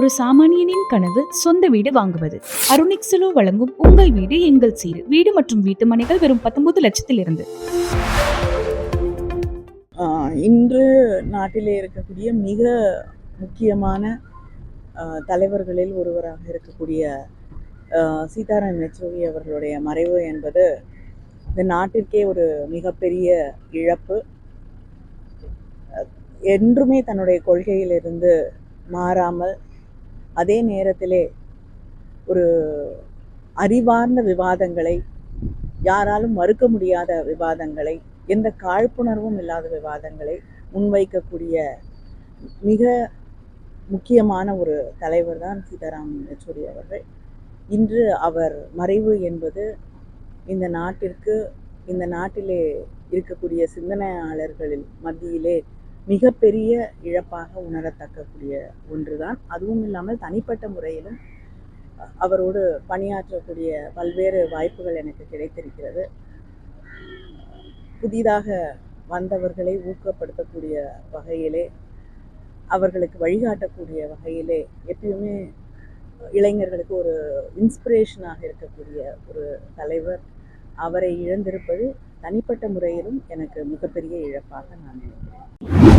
ஒரு சாமானியனின் கனவு சொந்த வீடு வாங்குவது. அருணிக்ஸலோ வழங்கும் உங்கள் வீடு எங்கள் சீடு வீடு மற்றும் வீட்டு மனைகள் வெறும் பத்தொன்பது லட்சத்தில் இருந்து இன்று நாட்டிலே இருக்கக்கூடிய மிக முக்கியமான தலைவர்களில் ஒருவராக இருக்கக்கூடிய சீதாராம் யெச்சூரி அவர்களுடைய மறைவு என்பது இந்த நாட்டிற்கே ஒரு மிகப்பெரிய இழப்பு. என்றுமே தன்னுடைய கொள்கையிலிருந்து மாறாமல் அதே நேரத்திலே ஒரு அறிவார்ந்த விவாதங்களை யாராலும் மறுக்க முடியாத விவாதங்களை எந்த காழ்ப்புணர்வும் இல்லாத விவாதங்களை முன்வைக்கக்கூடிய மிக முக்கியமான ஒரு தலைவர் தான் சீதாராம் யெச்சூரி அவர்கள். இன்று அவர் மறைவு என்பது இந்த நாட்டிற்கு இந்த நாட்டிலே இருக்கக்கூடிய சிந்தனையாளர்களின் மத்தியிலே மிகப்பெரிய இழப்பாக உணரத்தக்கக்கூடிய ஒன்றுதான். அதுவும் இல்லாமல் தனிப்பட்ட முறையிலும் அவரோடு பணியாற்றக்கூடிய பல்வேறு வாய்ப்புகள் எனக்கு கிடைத்திருக்கிறது. புதிதாக வந்தவர்களை ஊக்கப்படுத்தக்கூடிய வகையிலே அவர்களுக்கு வழிகாட்டக்கூடிய வகையிலே எப்பயுமே இளைஞர்களுக்கு ஒரு இன்ஸ்பிரேஷனாக இருக்கக்கூடிய ஒரு தலைவர் அவரை இழந்திருப்பது தனிப்பட்ட முறையிலும் எனக்கு மிகப்பெரிய இழப்பாக நான் நினைக்கிறேன்.